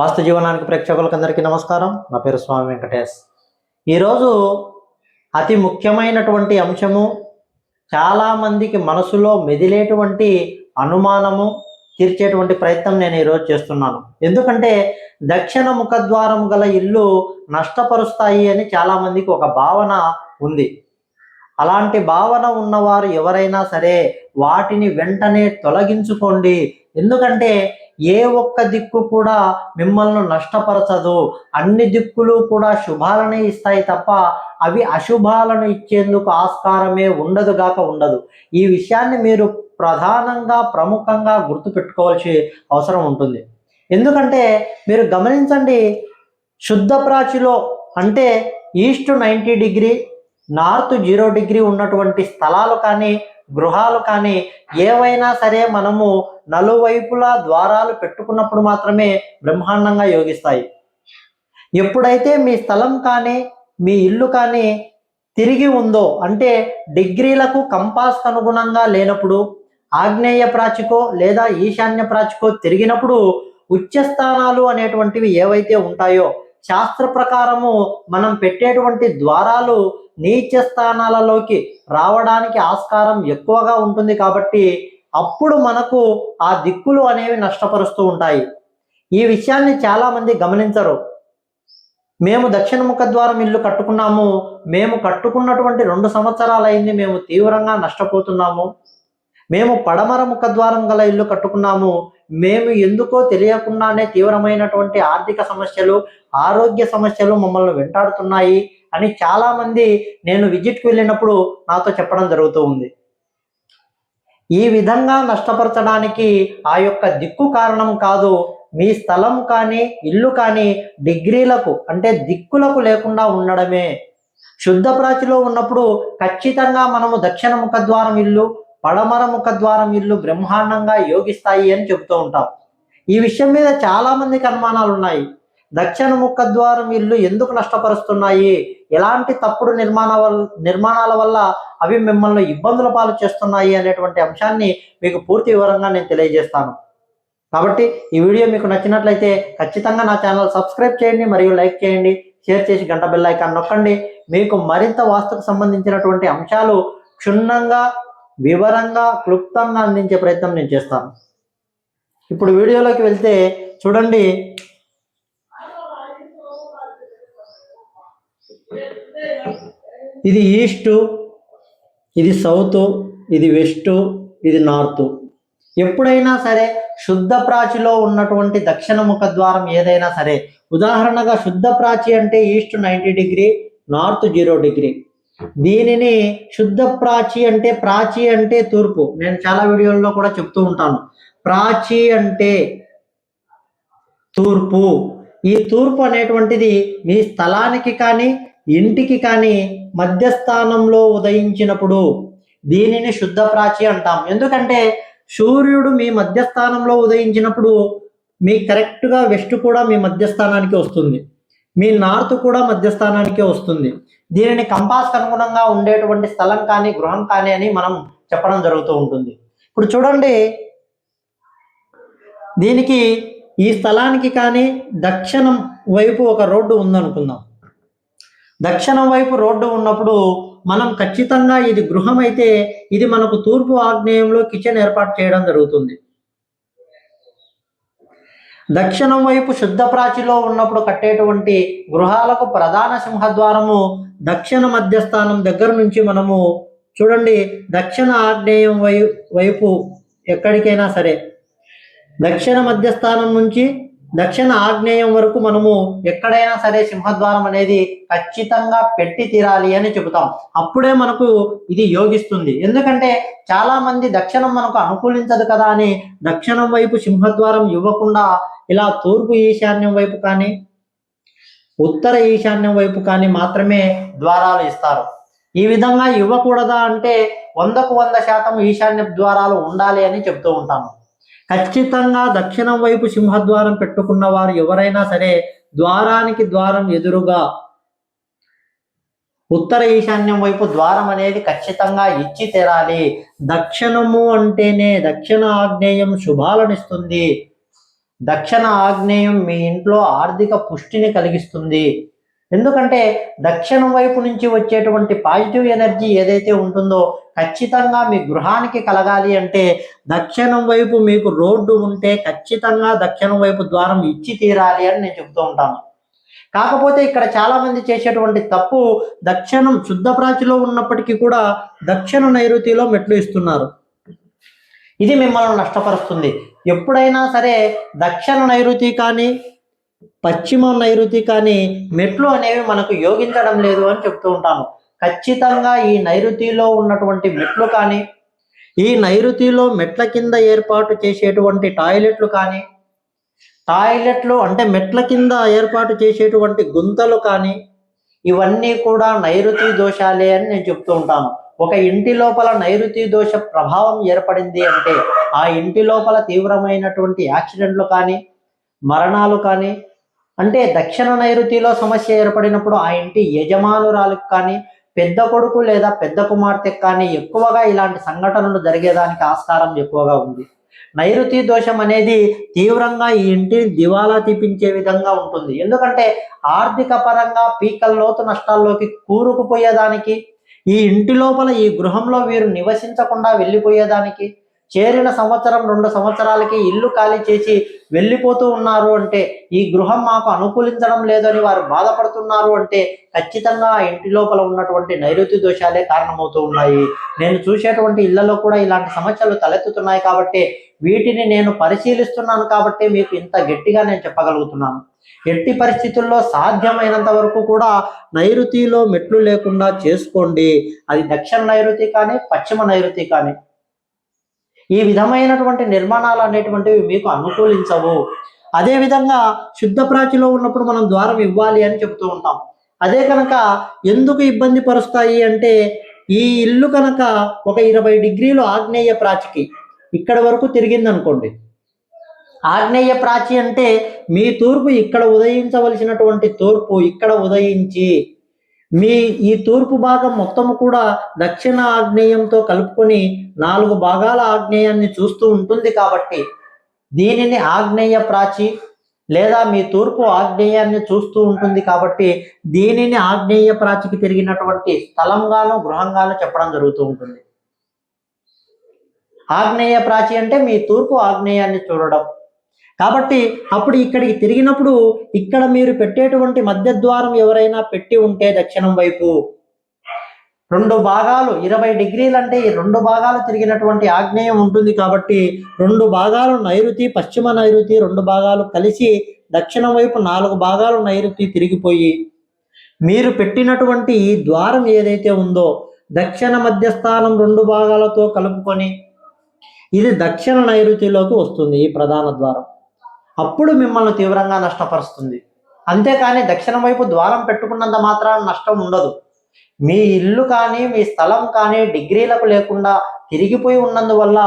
వాస్తు జీవనానికి ప్రేక్షకులకు అందరికీ నమస్కారం. నా పేరు స్వామి వెంకటేష్. ఈరోజు అతి ముఖ్యమైనటువంటి అంశము చాలామందికి మనసులో మెదిలేటువంటి అనుమానము తీర్చేటువంటి ప్రయత్నం నేను ఈరోజు చేస్తున్నాను. ఎందుకంటే దక్షిణ ముఖద్వారం గల ఇల్లు నష్టపరుస్తాయి అని చాలామందికి ఒక భావన ఉంది. అలాంటి భావన ఉన్నవారు ఎవరైనా సరే వాటిని వెంటనే తొలగించుకోండి. ఎందుకంటే ఏ ఒక్క దిక్కు కూడా మిమ్మల్ని నష్టపరచదు. అన్ని దిక్కులు కూడా శుభాలనే ఇస్తాయి తప్ప అవి అశుభాలను ఇచ్చేందుకు ఆస్కారమే ఉండదు గాక ఉండదు. ఈ విషయాన్ని మీరు ప్రధానంగా ప్రముఖంగా గుర్తుపెట్టుకోవాల్సి అవసరం ఉంటుంది. ఎందుకంటే మీరు గమనించండి శుద్ధ ప్రాచిలో అంటే east ninety degree north zero degree ఉన్నటువంటి స్థలాలు కానీ గృహాలు కానీ ఏవైనా సరే మనము నలువైపులా ద్వారాలు పెట్టుకున్నప్పుడు మాత్రమే బ్రహ్మాండంగా యోగిస్తాయి. ఎప్పుడైతే మీ స్థలం కానీ మీ ఇల్లు కానీ తిరిగి ఉందో అంటే డిగ్రీలకు కంపాస్కు అనుగుణంగా లేనప్పుడు ఆగ్నేయ ప్రాచికో లేదా ఈశాన్య ప్రాచికో తిరిగినప్పుడు ఉచ్చస్థానాలు అనేటువంటివి ఏవైతే ఉంటాయో శాస్త్ర ప్రకారము మనం పెట్టేటువంటి ద్వారాలు నీచ స్థానాలలోకి రావడానికి ఆస్కారం ఎక్కువగా ఉంటుంది కాబట్టి అప్పుడు మనకు ఆ దిక్కులు అనేవి నష్టపరుస్తూ ఉంటాయి. ఈ విషయాన్ని చాలా మంది గమనించరు. మేము దక్షిణ ముఖద్వారం ఇల్లు కట్టుకున్నాము. మేము కట్టుకున్నటువంటి రెండు సంవత్సరాలైంది మేము తీవ్రంగా నష్టపోతున్నాము. మేము పడమర ముఖద్వారం గల ఇల్లు కట్టుకున్నాము. మేము ఎందుకో తెలియకుండానే తీవ్రమైనటువంటి ఆర్థిక సమస్యలు ఆరోగ్య సమస్యలు మమ్మల్ని వెంటాడుతున్నాయి అని చాలా మంది నేను విజిట్కి వెళ్ళినప్పుడు నాతో చెప్పడం జరుగుతూ ఉంది. ఈ విధంగా నష్టపరచడానికి ఆ యొక్క దిక్కు కారణం కాదు మీ స్థలం కానీ ఇల్లు కానీ డిగ్రీలకు అంటే దిక్కులకు లేకుండా ఉండడమే. శుద్ధ ప్రాచిలో ఉన్నప్పుడు ఖచ్చితంగా మనము దక్షిణ ముఖద్వారం ఇల్లు పడమర ముఖద్వారం ఇల్లు బ్రహ్మాండంగా యోగిస్తాయి అని చెబుతూ ఉంటాం. ఈ విషయం మీద చాలా మందికి అనుమానాలు ఉన్నాయి దక్షిణ ముఖద్వారం ఇల్లు ఎందుకు నష్టపరుస్తున్నాయి? ఎలాంటి తప్పుడు నిర్మాణ నిర్మాణాల వల్ల అవి మిమ్మల్ని ఇబ్బందుల పాలు చేస్తున్నాయి అనేటువంటి అంశాన్ని మీకు పూర్తి వివరంగా నేను తెలియజేస్తాను. కాబట్టి ఈ వీడియో మీకు నచ్చినట్లయితే ఖచ్చితంగా నా ఛానల్ సబ్స్క్రైబ్ చేయండి మరియు లైక్ చేయండి షేర్ చేసి గంట బెల్ ఐకాన్ నొక్కండి. మీకు మరింత వాస్తుకు సంబంధించినటువంటి అంశాలు క్షుణ్ణంగా వివరంగా క్లుప్తంగా అందించే ప్రయత్నం నేను చేస్తాను. ఇప్పుడు వీడియోలోకి వెళ్తే చూడండి ఇది ఈస్టు ఇది సౌత్ ఇది వెస్ట్ ఇది నార్త్. ఎప్పుడైనా సరే శుద్ధ ప్రాచిలో ఉన్నటువంటి దక్షిణ ముఖద్వారం ఏదైనా సరే ఉదాహరణగా శుద్ధ ప్రాచి అంటే east ninety degree north zero degree. దీనిని శుద్ధ ప్రాచి అంటే ప్రాచి అంటే తూర్పు. నేను చాలా వీడియోల్లో కూడా చెప్తూ ఉంటాను. ప్రాచి అంటే తూర్పు. ఈ తూర్పు అనేటువంటిది మీ స్థలానికి కానీ ఇంటికి కానీ మధ్యస్థానంలో ఉదయించినప్పుడు దీనిని శుద్ధ ప్రాచి అంటాం. ఎందుకంటే సూర్యుడు మీ మధ్యస్థానంలో ఉదయించినప్పుడు మీ కరెక్ట్గా వెస్ట్ కూడా మీ మధ్యస్థానానికి వస్తుంది. మీ నార్త్ కూడా మధ్యస్థానానికే వస్తుంది. దీనిని కంపాస్ అనుగుణంగా ఉండేటువంటి స్థలం కానీ గృహం కానీ అని మనం చెప్పడం జరుగుతూ ఉంటుంది. ఇప్పుడు చూడండి దీనికి ఈ స్థలానికి కానీ దక్షిణం వైపు ఒక రోడ్డు ఉందనుకుందాం. దక్షిణం వైపు రోడ్డు ఉన్నప్పుడు మనం ఖచ్చితంగా ఇది గృహం అయితే ఇది మనకు తూర్పు ఆగ్నేయంలో కిచెన్ ఏర్పాటు చేయడం జరుగుతుంది. దక్షిణం వైపు శుద్ధ ప్రాచిలో ఉన్నప్పుడు కట్టేటువంటి గృహాలకు ప్రధాన సింహద్వారము దక్షిణ మధ్యస్థానం దగ్గర నుంచి మనము చూడండి దక్షిణ ఆగ్నేయం వై వైపు ఎక్కడికైనా సరే. దక్షిణ మధ్యస్థానం నుంచి దక్షిణ ఆగ్నేయం వరకు మనము ఎక్కడైనా సరే సింహద్వారం అనేది ఖచ్చితంగా పెట్టి తీరాలి అని చెబుతాం. అప్పుడే మనకు ఇది యోగిస్తుంది. ఎందుకంటే చాలా మంది దక్షిణం మనకు అనుకూలించదు కదా అని దక్షిణం వైపు సింహద్వారం ఇవ్వకుండా ఇలా తూర్పు ఈశాన్యం వైపు కానీ ఉత్తర ఈశాన్యం వైపు కానీ మాత్రమే ద్వారాలు ఇస్తారు. ఈ విధంగా ఇవ్వకూడదా అంటే వందకు వంద శాతం ఈశాన్య ద్వారాలు ఉండాలి అని చెప్తూ ఉంటాను ఖచ్చితంగా దక్షిణం వైపు సింహద్వారం పెట్టుకున్న వారు ఎవరైనా సరే ద్వారానికి ద్వారం ఎదురుగా ఉత్తర ఈశాన్యం వైపు ద్వారం అనేది ఖచ్చితంగా ఇచ్చి తెరాలి. దక్షిణము అంటేనే దక్షిణ ఆగ్నేయం శుభాలనిస్తుంది దక్షిణ ఆగ్నేయం మీ ఇంట్లో ఆర్థిక పుష్టిని కలిగిస్తుంది. ఎందుకంటే దక్షిణం వైపు నుంచి వచ్చేటువంటి పాజిటివ్ ఎనర్జీ ఏదైతే ఉంటుందో ఖచ్చితంగా మీ గృహానికి కలగాలి అంటే దక్షిణం వైపు మీకు రోడ్డు ఉంటే ఖచ్చితంగా దక్షిణం వైపు ద్వారం ఇచ్చి తీరాలి అని నేను చెప్తూ ఉంటాను. కాకపోతే ఇక్కడ చాలామంది చేసేటువంటి తప్పు దక్షిణం శుద్ధ ప్రాచిలో ఉన్నప్పటికీ కూడా దక్షిణ నైరుతిలో మెట్లు ఇస్తున్నారు. ఇది మిమ్మల్ని నష్టపరుస్తుంది. ఎప్పుడైనా సరే దక్షిణ నైరుతి కానీ పశ్చిమ నైరుతి కానీ మెట్లు అనేవి మనకు యోగించడం లేదు అని చెప్తూ ఉంటాను. ఖచ్చితంగా ఈ నైరుతిలో ఉన్నటువంటి మెట్లు కానీ ఈ నైరుతిలో మెట్ల కింద ఏర్పాటు చేసేటువంటి టాయిలెట్లు కానీ టాయిలెట్లు అంటే మెట్ల కింద ఏర్పాటు చేసేటువంటి గుంతలు కానీ ఇవన్నీ కూడా నైరుతి దోషాలే అని నేను చెప్తూ ఉంటాను. ఒక ఇంటి లోపల నైరుతి దోష ప్రభావం ఏర్పడింది అంటే ఆ ఇంటి లోపల తీవ్రమైనటువంటి యాక్సిడెంట్లు కానీ మరణాలు కానీ అంటే దక్షిణ నైరుతిలో సమస్య ఏర్పడినప్పుడు ఆ ఇంటి యజమానురాలకు కానీ పెద్ద కొడుకు లేదా పెద్ద కుమార్తెకు కానీ ఎక్కువగా ఇలాంటి సంఘటనలు జరిగేదానికి ఆస్కారం ఎక్కువగా ఉంది. నైరుతి దోషం అనేది తీవ్రంగా ఈ ఇంటిని దివాలా తీపించే విధంగా ఉంటుంది. ఎందుకంటే ఆర్థిక పరంగా పీకల లోతు నష్టాల్లోకి కూరుకుపోయేదానికి ఈ ఇంటి లోపల ఈ గృహంలో వీరు నివసించకుండా వెళ్ళిపోయేదానికి చేరిన సంవత్సరం రెండు సంవత్సరాలకి ఇల్లు ఖాళీ చేసి వెళ్ళిపోతూ ఉన్నారు అంటే ఈ గృహం మాకు అనుకూలించడం లేదని వారు బాధపడుతున్నారు అంటే ఖచ్చితంగా ఆ ఇంటి లోపల ఉన్నటువంటి నైరుతి దోషాలే కారణమవుతూ ఉన్నాయి. నేను చూసేటువంటి ఇళ్ళలో కూడా ఇలాంటి సమస్యలు తలెత్తుతున్నాయి కాబట్టి వీటిని నేను పరిశీలిస్తున్నాను కాబట్టి మీకు ఇంత గట్టిగా నేను చెప్పగలుగుతున్నాను. ఎట్టి పరిస్థితుల్లో సాధ్యమైనంత వరకు కూడా నైరుతిలో మెట్లు లేకుండా చేసుకోండి. అది దక్షిణ నైరుతి కానీ పశ్చిమ నైరుతి కానీ. ఈ విధమైనటువంటి నిర్మాణాలు అనేటువంటివి మీకు అనుకూలించవు. అదేవిధంగా శుద్ధ ప్రాచిలో ఉన్నప్పుడు మనం ద్వారం ఇవ్వాలి అని చెప్తూ ఉంటాం. అదే కనుక ఎందుకు ఇబ్బంది పరుస్తాయి అంటే ఈ ఇల్లు కనుక ఒక ఇరవై డిగ్రీలు ఆగ్నేయ ప్రాచికి ఇక్కడ వరకు తిరిగిందనుకోండి. ఆగ్నేయ ప్రాచి అంటే మీ తూర్పు ఇక్కడ ఉదయించవలసినటువంటి తూర్పు ఇక్కడ ఉదయించి మీ ఈ తూర్పు భాగం మొత్తం కూడా దక్షిణ ఆగ్నేయంతో కలుపుకొని నాలుగు భాగాల ఆగ్నేయాన్ని చూస్తూ ఉంటుంది కాబట్టి దీనిని ఆగ్నేయ ప్రాచి లేదా మీ తూర్పు ఆగ్నేయాన్ని చూస్తూ ఉంటుంది కాబట్టి దీనిని ఆగ్నేయ ప్రాచికి తిరిగినటువంటి స్థలంగాను గృహంగాను చెప్పడం జరుగుతూ ఉంటుంది. ఆగ్నేయ ప్రాచి అంటే మీ తూర్పు ఆగ్నేయాన్ని చూడడం. కాబట్టి అప్పుడు ఇక్కడికి తిరిగినప్పుడు ఇక్కడ మీరు పెట్టేటువంటి మధ్య ద్వారం ఎవరైనా పెట్టి ఉంటే దక్షిణం వైపు. రెండు భాగాలు ఇరవై డిగ్రీలు అంటే ఈ రెండు భాగాలు తిరిగినటువంటి ఆగ్నేయం ఉంటుంది కాబట్టి రెండు భాగాలు నైరుతి పశ్చిమ నైరుతి రెండు భాగాలు కలిసి దక్షిణం వైపు నాలుగు భాగాలు నైరుతి తిరిగిపోయి మీరు పెట్టినటువంటి ఈ ద్వారం ఏదైతే ఉందో దక్షిణ మధ్యస్థానం రెండు భాగాలతో కలుపుకొని ఇది దక్షిణ నైరుతిలోకి వస్తుంది ఈ ప్రధాన ద్వారం. అప్పుడు మిమ్మల్ని తీవ్రంగా నష్టపరుస్తుంది. అంతేకాని దక్షిణం వైపు ద్వారం పెట్టుకున్నంత మాత్రాన నష్టం ఉండదు. మీ ఇల్లు కానీ మీ స్థలం కానీ డిగ్రీలకు లేకుండా తిరిగిపోయి ఉన్నందువల్ల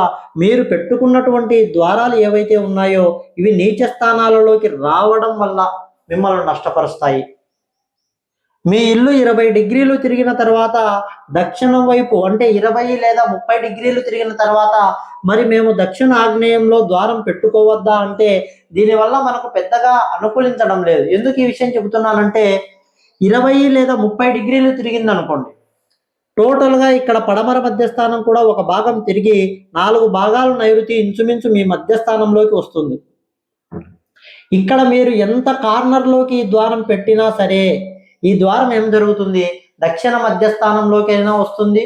మీరు పెట్టుకున్నటువంటి ద్వారాలు ఏవైతే ఉన్నాయో ఇవి నీచ స్థానాలలోకి రావడం వల్ల మిమ్మల్ని నష్టపరుస్తాయి. మీ ఇల్లు ఇరవై డిగ్రీలు తిరిగిన తర్వాత దక్షిణం వైపు అంటే ఇరవై లేదా ముప్పై డిగ్రీలు తిరిగిన తర్వాత మరి మేము దక్షిణ ఆగ్నేయంలో ద్వారం పెట్టుకోవద్దా అంటే దీనివల్ల మనకు పెద్దగా అనుకూలించడం లేదు. ఎందుకు ఈ విషయం చెబుతున్నానంటే ఇరవై లేదా ముప్పై డిగ్రీలు తిరిగింది అనుకోండి టోటల్గా ఇక్కడ పడమర మధ్యస్థానం కూడా ఒక భాగం తిరిగి నాలుగు భాగాలు నైరుతి ఇంచుమించు మీ మధ్యస్థానంలోకి వస్తుంది. ఇక్కడ మీరు ఎంత కార్నర్లోకి ఈ ద్వారం పెట్టినా సరే ఈ ద్వారం ఏం జరుగుతుంది? దక్షిణ మధ్యస్థానంలోకి అయినా వస్తుంది.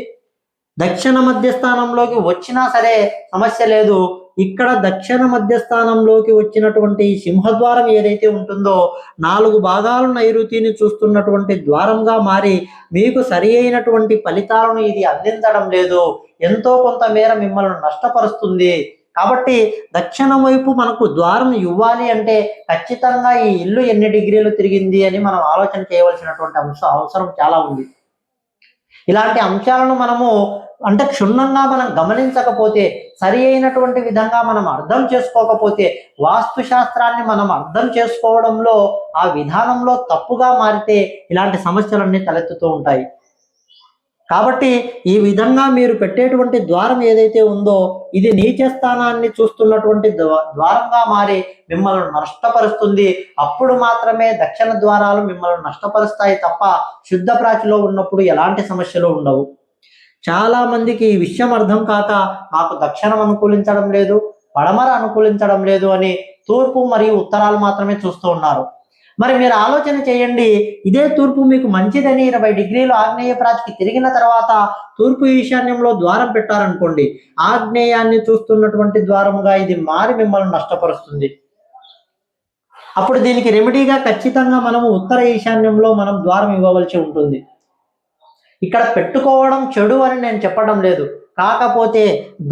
దక్షిణ మధ్యస్థానంలోకి వచ్చినా సరే సమస్య లేదు. ఇక్కడ దక్షిణ మధ్యస్థానంలోకి వచ్చినటువంటి ఈ సింహద్వారం ఏదైతే ఉంటుందో నాలుగు భాగాలు నైరుతిని చూస్తున్నటువంటి ద్వారంగా మారి మీకు సరి అయినటువంటి ఫలితాలను ఇది అందించడం లేదు. ఎంతో కొంత మేర మిమ్మల్ని నష్టపరుస్తుంది. కాబట్టి దక్షిణం వైపు మనకు ద్వారం ఇవ్వాలి అంటే ఖచ్చితంగా ఈ ఇల్లు ఎన్ని డిగ్రీలు తిరిగింది అని మనం ఆలోచన చేయవలసినటువంటి అంశం అవసరం చాలా ఉంది. ఇలాంటి అంశాలను మనము అంటే క్షుణ్ణంగా మనం గమనించకపోతే సరి అయినటువంటి విధంగా మనం అర్థం చేసుకోకపోతే వాస్తు శాస్త్రాన్ని మనం అర్థం చేసుకోవడంలో ఆ విధానంలో తప్పుగా మారితే ఇలాంటి సమస్యలన్నీ తలెత్తుతూ ఉంటాయి. కాబట్టి ఈ విధంగా మీరు పెట్టేటువంటి ద్వారం ఏదైతే ఉందో ఇది నీచ స్థానాన్ని చూస్తున్నటువంటి ద్వారంగా మారి మిమ్మల్ని నష్టపరుస్తుంది. అప్పుడు మాత్రమే దక్షిణ ద్వారాలు మిమ్మల్ని నష్టపరుస్తాయి తప్ప శుద్ధ ప్రాచిలో ఉన్నప్పుడు ఎలాంటి సమస్యలు ఉండవు. చాలా మందికి ఈ విషయం అర్థం కాక నాకు దక్షిణం అనుకూలించడం లేదు పడమర అనుకూలించడం లేదు అని తూర్పు మరియు ఉత్తరాలు మాత్రమే చూస్తూ ఉన్నారు. మరి మీరు ఆలోచన చేయండి. ఇదే తూర్పు మీకు మంచిదని ఇరవై డిగ్రీలు ఆగ్నేయ ప్రాచికి తిరిగిన తర్వాత తూర్పు ఈశాన్యంలో ద్వారం పెట్టారనుకోండి. ఆగ్నేయాన్ని చూస్తున్నటువంటి ద్వారముగా ఇది మారి మిమ్మల్ని నష్టపరుస్తుంది. అప్పుడు దీనికి రెమెడీగా ఖచ్చితంగా మనము ఉత్తర ఈశాన్యంలో మనం ద్వారం ఇవ్వవలసి ఉంటుంది. ఇక్కడ పెట్టుకోవడం చెడు అని నేను చెప్పడం లేదు. కాకపోతే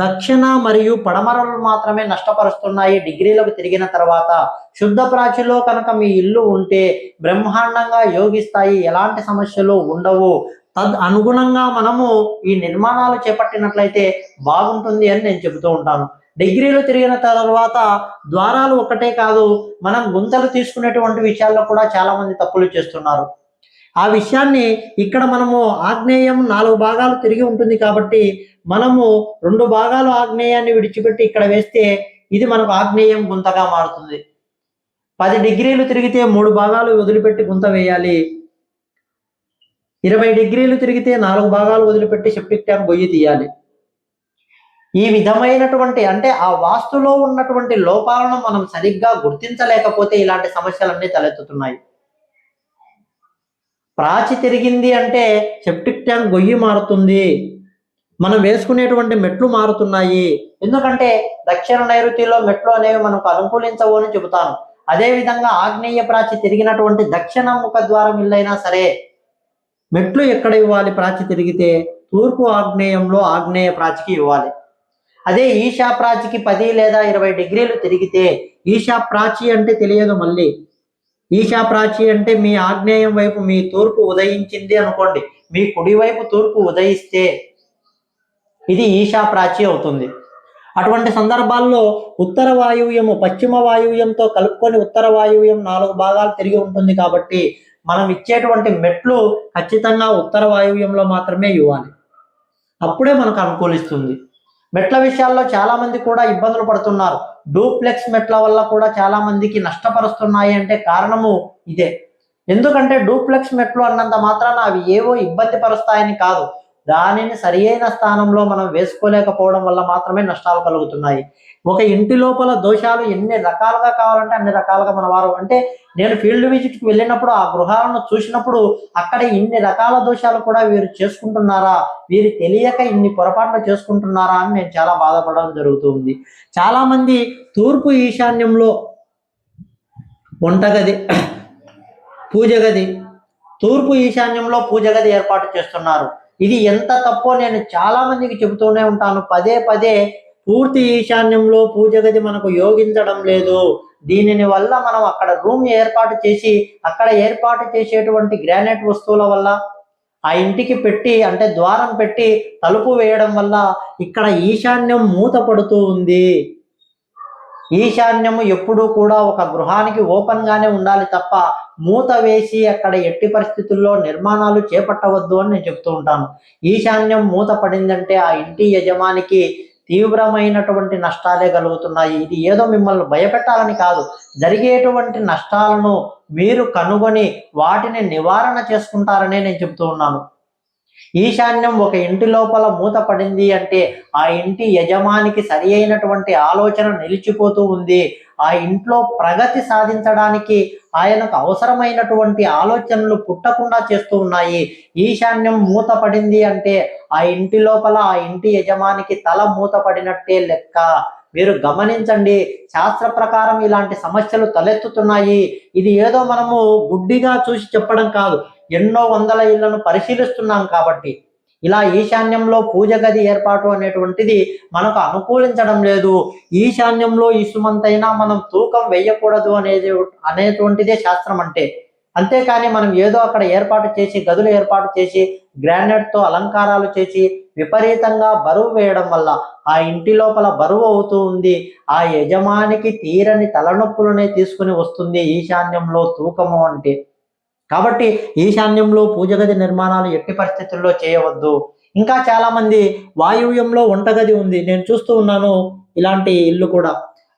దక్షిణ మరియు పడమరలు మాత్రమే నష్టపరుస్తున్నాయి. డిగ్రీలకు తిరిగిన తర్వాత శుద్ధ ప్రాచిలో కనుక మీ ఇల్లు ఉంటే బ్రహ్మాండంగా యోగిస్తాయి. ఎలాంటి సమస్యలు ఉండవు. తద్ అనుగుణంగా మనము ఈ నిర్మాణాలు చేపట్టినట్లయితే బాగుంటుంది అని నేను చెబుతూ ఉంటాను. డిగ్రీలు తిరిగిన తర్వాత ద్వారాలు ఒకటే కాదు మనం గుంతలు తీసుకునేటువంటి విషయాల్లో కూడా చాలా మంది తప్పులు చేస్తున్నారు. ఆ విషయాన్ని ఇక్కడ మనము ఆగ్నేయం నాలుగు భాగాలు తిరిగి ఉంటుంది కాబట్టి మనము రెండు భాగాలు ఆగ్నేయాన్ని విడిచిపెట్టి ఇక్కడ వేస్తే ఇది మనకు ఆగ్నేయం గుంతగా మారుతుంది. పది డిగ్రీలు తిరిగితే మూడు భాగాలు వదిలిపెట్టి గుంత వేయాలి. ఇరవై డిగ్రీలు తిరిగితే నాలుగు భాగాలు వదిలిపెట్టి సెప్టిక్ ట్యాంక్ గొయ్యి తీయాలి. ఈ విధమైనటువంటి అంటే ఆ వాస్తులో ఉన్నటువంటి లోపాలను మనం సరిగ్గా గుర్తించలేకపోతే ఇలాంటి సమస్యలన్నీ తలెత్తుతున్నాయి. ప్రాచి తిరిగింది అంటే సెప్టిక్ ట్యాంక్ గొయ్యి మారుతుంది. మనం వేసుకునేటువంటి మెట్లు మారుతున్నాయి. ఎందుకంటే దక్షిణ నైరుతిలో మెట్లు అనేవి మనకు అనుకూలించవు అని చెబుతాను. అదే విధంగా ఆగ్నేయ ప్రాచి తిరిగినటువంటి దక్షిణ ముఖ ద్వారం ఇల్లైనా సరే మెట్లు ఎక్కడ ఇవ్వాలి? ప్రాచి తిరిగితే తూర్పు ఆగ్నేయంలో ఆగ్నేయ ప్రాచికి ఇవ్వాలి. అదే ఈశా ప్రాచికి పది లేదా ఇరవై డిగ్రీలు తిరిగితే ఈశా ప్రాచి అంటే తెలియదు మళ్ళీ. ఈశాప్రాచి అంటే మీ ఆగ్నేయం వైపు మీ తూర్పు ఉదయించింది అనుకోండి మీ కుడి వైపు తూర్పు ఉదయిస్తే ఇది ఈశాప్రాచి అవుతుంది. అటువంటి సందర్భాల్లో ఉత్తర వాయువ్యము పశ్చిమ వాయువ్యంతో కలుపుకొని ఉత్తర వాయువ్యం నాలుగు భాగాలు తిరిగి ఉంటుంది కాబట్టి మనం ఇచ్చేటువంటి మెట్లు ఖచ్చితంగా ఉత్తర వాయువ్యంలో మాత్రమే ఇవ్వాలి. అప్పుడే మనకు అనుకూలిస్తుంది. మెట్ల విషయాల్లో చాలా మంది కూడా ఇబ్బందులు పడుతున్నారు. డూప్లెక్స్ మెట్ల వల్ల కూడా చాలా మందికి నష్టపరుస్తున్నాయి అంటే కారణము ఇదే. ఎందుకంటే డూప్లెక్స్ మెట్లు అన్నంత మాత్రాన అవి ఏవో ఇబ్బంది పరుస్తాయని కాదు. దానిని సరి అయిన స్థానంలో మనం వేసుకోలేకపోవడం వల్ల మాత్రమే నష్టాలు కలుగుతున్నాయి. ఒక ఇంటి లోపల దోషాలు ఎన్ని రకాలుగా కావాలంటే అన్ని రకాలుగా మన వారు అంటే నేను ఫీల్డ్ విజిట్కి వెళ్ళినప్పుడు ఆ గృహాలను చూసినప్పుడు అక్కడ ఇన్ని రకాల దోషాలు కూడా వీరు చేసుకుంటున్నారా? వీరు తెలియక ఇన్ని పొరపాట్లు చేసుకుంటున్నారా అని నేను చాలా బాధపడడం జరుగుతుంది చాలామంది తూర్పు ఈశాన్యంలో వంటగది పూజ గది తూర్పు ఈశాన్యంలో పూజ గది ఏర్పాటు చేస్తున్నారు. ఇది ఎంత తప్పో నేను చాలా మందికి చెబుతూనే ఉంటాను. పదే పదే పూర్తి ఈశాన్యంలో పూజ గది మనకు యోగించడం లేదు. దీనిని వల్ల మనం అక్కడ రూమ్ ఏర్పాటు చేసి అక్కడ ఏర్పాటు చేసేటువంటి గ్రానైట్ వస్తువుల వల్ల ఆ ఇంటికి పెట్టి అంటే ద్వారం పెట్టి తలుపు వేయడం వల్ల ఇక్కడ ఈశాన్యం మూత పడుతూ ఉంది. ఈశాన్యము ఎప్పుడూ కూడా ఒక గృహానికి ఓపెన్గానే ఉండాలి తప్ప మూత వేసి అక్కడ ఎట్టి పరిస్థితుల్లో నిర్మాణాలు చేపట్టవద్దు అని నేను చెప్తూ ఉంటాను. ఈశాన్యం మూత పడిందంటే ఆ ఇంటి యజమానికి తీవ్రమైనటువంటి నష్టాలే కలుగుతున్నాయి. ఇది ఏదో మిమ్మల్ని భయపెట్టాలని కాదు. జరిగేటువంటి నష్టాలను మీరు కనుగొని వాటిని నివారణ చేసుకుంటారనే నేను చెప్తూ ఉన్నాను. ఈశాన్యం ఒక ఇంటి లోపల మూత పడింది అంటే ఆ ఇంటి యజమానికి సరి అయినటువంటి ఆలోచన నిలిచిపోతూ ఉంది. ఆ ఇంట్లో ప్రగతి సాధించడానికి ఆయనకు అవసరమైనటువంటి ఆలోచనలు పుట్టకుండా చేస్తూ ఉన్నాయి. ఈశాన్యం మూత పడింది అంటే ఆ ఇంటి లోపల ఆ ఇంటి యజమానికి తల మూత పడినట్టే లెక్క. మీరు గమనించండి శాస్త్ర ప్రకారం ఇలాంటి సమస్యలు తలెత్తుతున్నాయి. ఇది ఏదో మనము గుడ్డిగా చూసి చెప్పడం కాదు. ఎన్నో వందల ఇళ్ళను పరిశీలిస్తున్నాం కాబట్టి. ఇలా ఈశాన్యంలో పూజ గది ఏర్పాటు అనేటువంటిది మనకు అనుకూలించడం లేదు. ఈశాన్యంలో ఇసుమంతైనా మనం తూకం వేయకూడదు అనేది అనేటువంటిదే శాస్త్రం అంటే. అంతేకాని మనం ఏదో అక్కడ ఏర్పాటు చేసి గదులు ఏర్పాటు చేసి గ్రానైట్తో అలంకారాలు చేసి విపరీతంగా బరువు వేయడం వల్ల ఆ ఇంటి లోపల బరువు అవుతూ ఉంది. ఆ యజమానికి తీరని తలనొప్పులనే తీసుకుని వస్తుంది ఈశాన్యంలో తూకము అంటే. కాబట్టి ఈశాన్యంలో పూజ గది నిర్మాణాలు ఎట్టి పరిస్థితుల్లో చేయవద్దు. ఇంకా చాలామంది వాయువ్యంలో వంటగది ఉంది. నేను చూస్తూ ఉన్నాను ఇలాంటి ఇల్లు కూడా.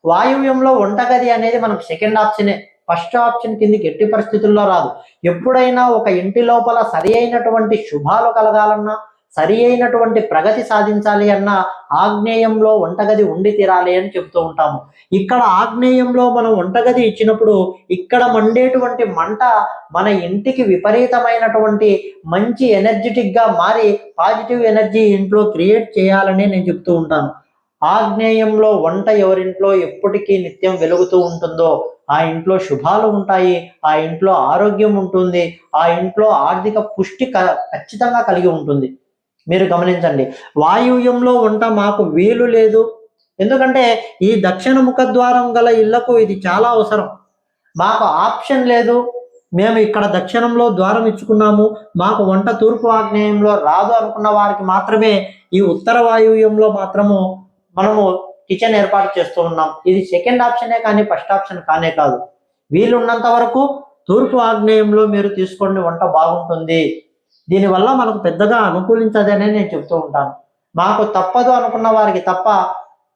వాయువ్యంలో వంటగది అనేది మనం సెకండ్ ఆప్షనే ఫస్ట్ ఆప్షన్ కిందికి ఎట్టి పరిస్థితుల్లో రాదు. ఎప్పుడైనా ఒక ఇంటి లోపల సరి అయినటువంటి శుభాలు కలగాలన్నా సరి అయినటువంటి ప్రగతి సాధించాలి అన్న ఆగ్నేయంలో వంటగది ఉండి తీరాలి అని చెప్తూ ఉంటాము. ఇక్కడ ఆగ్నేయంలో మనం వంటగది ఇచ్చినప్పుడు ఇక్కడ మండేటువంటి మంట మన ఇంటికి విపరీతమైనటువంటి మంచి ఎనర్జెటిక్గా మారి పాజిటివ్ ఎనర్జీ ఇంట్లో క్రియేట్ చేయాలని నేను చెప్తూ ఉంటాను. ఆగ్నేయంలో వంట ఎవరింట్లో ఎప్పటికీ నిత్యం వెలుగుతూ ఉంటుందో ఆ ఇంట్లో శుభాలు ఉంటాయి ఆ ఇంట్లో ఆరోగ్యం ఉంటుంది ఆ ఇంట్లో ఆర్థిక పుష్టి క- ఖచ్చితంగా కలిగి ఉంటుంది. మీరు గమనించండి. వాయువ్యంలో వంట మాకు వీలు లేదు. ఎందుకంటే ఈ దక్షిణ ముఖద్వారం గల ఇళ్ళకు ఇది చాలా అవసరం. మాకు ఆప్షన్ లేదు. మేము ఇక్కడ దక్షిణంలో ద్వారం ఇచ్చుకున్నాము. మాకు వంట తూర్పు ఆగ్నేయంలో రాదు అనుకున్న వారికి మాత్రమే ఈ ఉత్తర వాయువ్యంలో మాత్రము మనము కిచెన్ ఏర్పాటు చేస్తూ ఉన్నాం. ఇది సెకండ్ ఆప్షనే కానీ ఫస్ట్ ఆప్షన్ కానే కాదు. వీలున్నంత వరకు తూర్పు ఆగ్నేయంలో మీరు తీసుకోండి. వంట బాగుంటుంది. దీనివల్ల మనకు పెద్దగా అనుకూలించదనే నేను చెప్తూ ఉంటాను. మాకు తప్పదు అనుకున్న వారికి తప్ప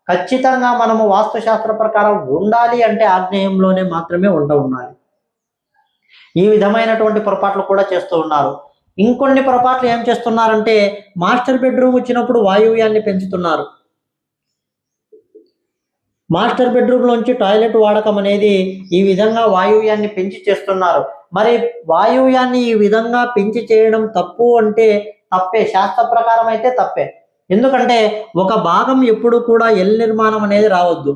ఖచ్చితంగా మనము వాస్తుశాస్త్ర ప్రకారం ఉండాలి అంటే ఆగ్నేయంలోనే మాత్రమే ఉండ ఉండాలి. ఈ విధమైనటువంటి పొరపాట్లు కూడా చేస్తూ ఉన్నారు. ఇంకొన్ని పొరపాట్లు ఏం చేస్తున్నారంటే మాస్టర్ బెడ్రూమ్ వచ్చినప్పుడు వాయువ్యాన్ని పెంచుతున్నారు. మాస్టర్ బెడ్రూమ్లోంచి టాయిలెట్ వాడకం అనేది ఈ విధంగా వాయువ్యాన్ని పెంచి చేస్తున్నారు. మరి వాయువ్యాన్ని ఈ విధంగా పెంచి చేయడం తప్పు అంటే తప్పే. శాస్త్ర ప్రకారం అయితే తప్పే. ఎందుకంటే ఒక భాగం ఎప్పుడు కూడా ఎల్ నిర్మాణం అనేది రావద్దు.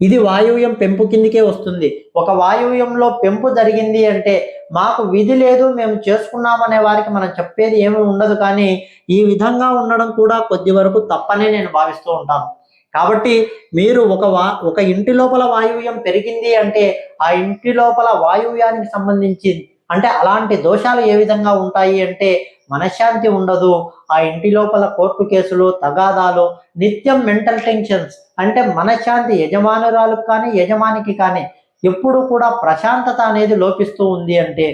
ఇది వాయువ్యం పెంపు కిందికే వస్తుంది. ఒక వాయువ్యంలో పెంపు జరిగింది అంటే మాకు విధి లేదు మేము చేసుకున్నామనే వారికి మనం చెప్పేది ఏమీ ఉండదు కానీ ఈ విధంగా ఉండడం కూడా కొద్ది వరకు తప్పనే నేను భావిస్తూ ఉంటాను. కాబట్టి మీరు ఒక వా ఒక ఇంటి లోపల వాయువ్యం పెరిగింది అంటే ఆ ఇంటి లోపల వాయువ్యానికి సంబంధించి అంటే అలాంటి దోషాలు ఏ విధంగా ఉంటాయి అంటే మనశ్శాంతి ఉండదు ఆ ఇంటి లోపల కోర్టు కేసులు తగాదాలు నిత్యం మెంటల్ టెన్షన్స్ అంటే మనశ్శాంతి యజమానురాలకు కానీ యజమానికి కానీ ఎప్పుడు కూడా ప్రశాంతత అనేది లోపిస్తూ ఉంది అంటే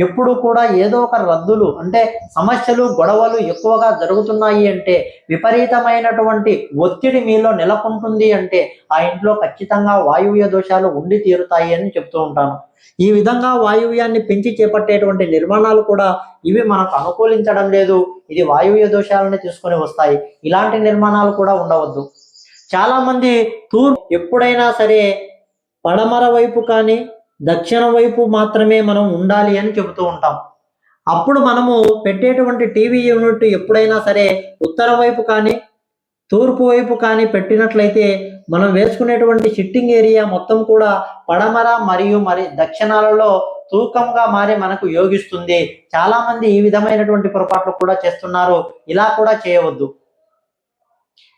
ఎప్పుడు కూడా ఏదో ఒక రద్దులు అంటే సమస్యలు గొడవలు ఎక్కువగా జరుగుతున్నాయి అంటే విపరీతమైనటువంటి ఒత్తిడి మీలో నెలకొంటుంది అంటే ఆ ఇంట్లో ఖచ్చితంగా వాయువ్య దోషాలు ఉండి తీరుతాయి అని చెప్తూ ఉంటాను. ఈ విధంగా వాయువ్యాన్ని పెంచి చేపట్టేటువంటి నిర్మాణాలు కూడా ఇవి మనకు అనుకూలించడం లేదు. ఇది వాయువ్య దోషాలను తీసుకొని వస్తాయి. ఇలాంటి నిర్మాణాలు కూడా ఉండవద్దు. చాలామంది తూర్పు ఎప్పుడైనా సరే పడమర వైపు కానీ దక్షిణ వైపు మాత్రమే మనం ఉండాలి అని చెబుతూ ఉంటాం. అప్పుడు మనము పెట్టేటువంటి టీవీ యూనిట్ ఎప్పుడైనా సరే ఉత్తర వైపు కానీ తూర్పు వైపు కానీ పెట్టినట్లయితే మనం వేసుకునేటువంటి సిట్టింగ్ ఏరియా మొత్తం కూడా పడమర మరియు మరి దక్షిణాలలో తూకంగా మారి మనకు యోగిస్తుంది. చాలామంది ఈ విధమైనటువంటి పొరపాట్లు కూడా చేస్తున్నారు. ఇలా కూడా చేయవద్దు.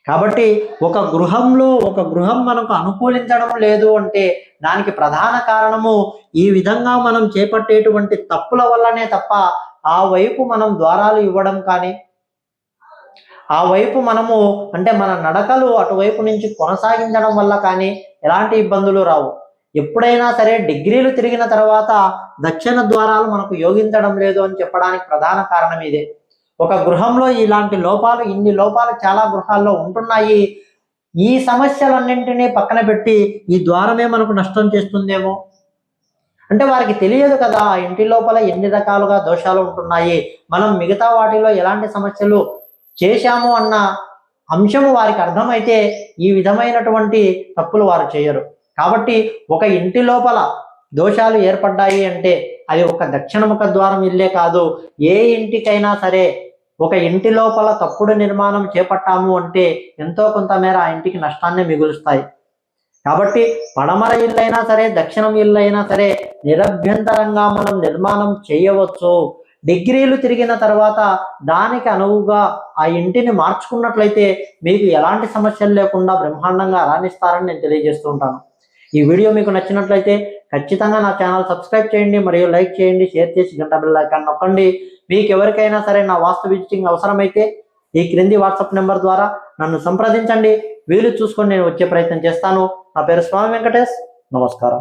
కాబట్టి ఒక గృహంలో ఒక గృహం మనకు అనుకూలించడం లేదు అంటే దానికి ప్రధాన కారణము ఈ విధంగా మనం చేపట్టేటువంటి తప్పుల వల్లనే తప్ప ఆ వైపు మనం ద్వారాలు ఇవ్వడం కానీ ఆ వైపు మనము అంటే మన నడకలు అటువైపు నుంచి కొనసాగించడం వల్ల కానీ ఎలాంటి ఇబ్బందులు రావు. ఎప్పుడైనా సరే డిగ్రీలు తిరిగిన తర్వాత దక్షిణ ద్వారాలు మనకు యోగించడం లేదు అని చెప్పడానికి ప్రధాన కారణం ఇదే. ఒక గృహంలో ఇలాంటి లోపాలు ఇన్ని లోపాలు చాలా గృహాల్లో ఉంటున్నాయి. ఈ సమస్యలన్నింటినీ పక్కన పెట్టి ఈ ద్వారమే మనకు నష్టం చేస్తుందేమో? అంటే వారికి తెలియదు కదా ఆ ఇంటి లోపల ఎన్ని రకాలుగా దోషాలు ఉంటున్నాయి. మనం మిగతా వాటిలో ఎలాంటి సమస్యలు చేశాము అన్న అంశము వారికి అర్థమైతే ఈ విధమైనటువంటి తప్పులు వారు చేయరు. కాబట్టి ఒక ఇంటి లోపల దోషాలు ఏర్పడ్డాయి అంటే అది ఒక దక్షిణ ముఖ ద్వారం ఇల్లే కాదు. ఏ ఇంటికైనా సరే ఒక ఇంటి లోపల తప్పుడు నిర్మాణం చేపట్టాము అంటే ఎంతో కొంతమేర ఆ ఇంటికి నష్టాన్ని మిగులుస్తాయి. కాబట్టి పడమర ఇల్లైనా సరే దక్షిణం ఇల్లైనా సరే నిరభ్యంతరంగా మనం నిర్మాణం చేయవచ్చు. డిగ్రీలు తిరిగిన తర్వాత దానికి అనువుగా ఆ ఇంటిని మార్చుకున్నట్లయితే మీకు ఎలాంటి సమస్యలు లేకుండా బ్రహ్మాండంగా రాణిస్తారని నేను తెలియజేస్తూ ఉంటాను. ఈ వీడియో మీకు నచ్చినట్లయితే ఖచ్చితంగా నా ఛానల్ సబ్స్క్రైబ్ చేయండి మరియు లైక్ చేయండి. షేర్ చేసి గంట బిల్ ఐకాన్ నొక్కండి. మీకు ఎవరికైనా సరే నా వాస్తు విజిటింగ్ అవసరమైతే ఈ క్రింది వాట్సాప్ నెంబర్ ద్వారా నన్ను సంప్రదించండి. వీలు చూసుకొని నేను వచ్చే ప్రయత్నం చేస్తాను. నా పేరు స్వామి వెంకటేష్. నమస్కారం.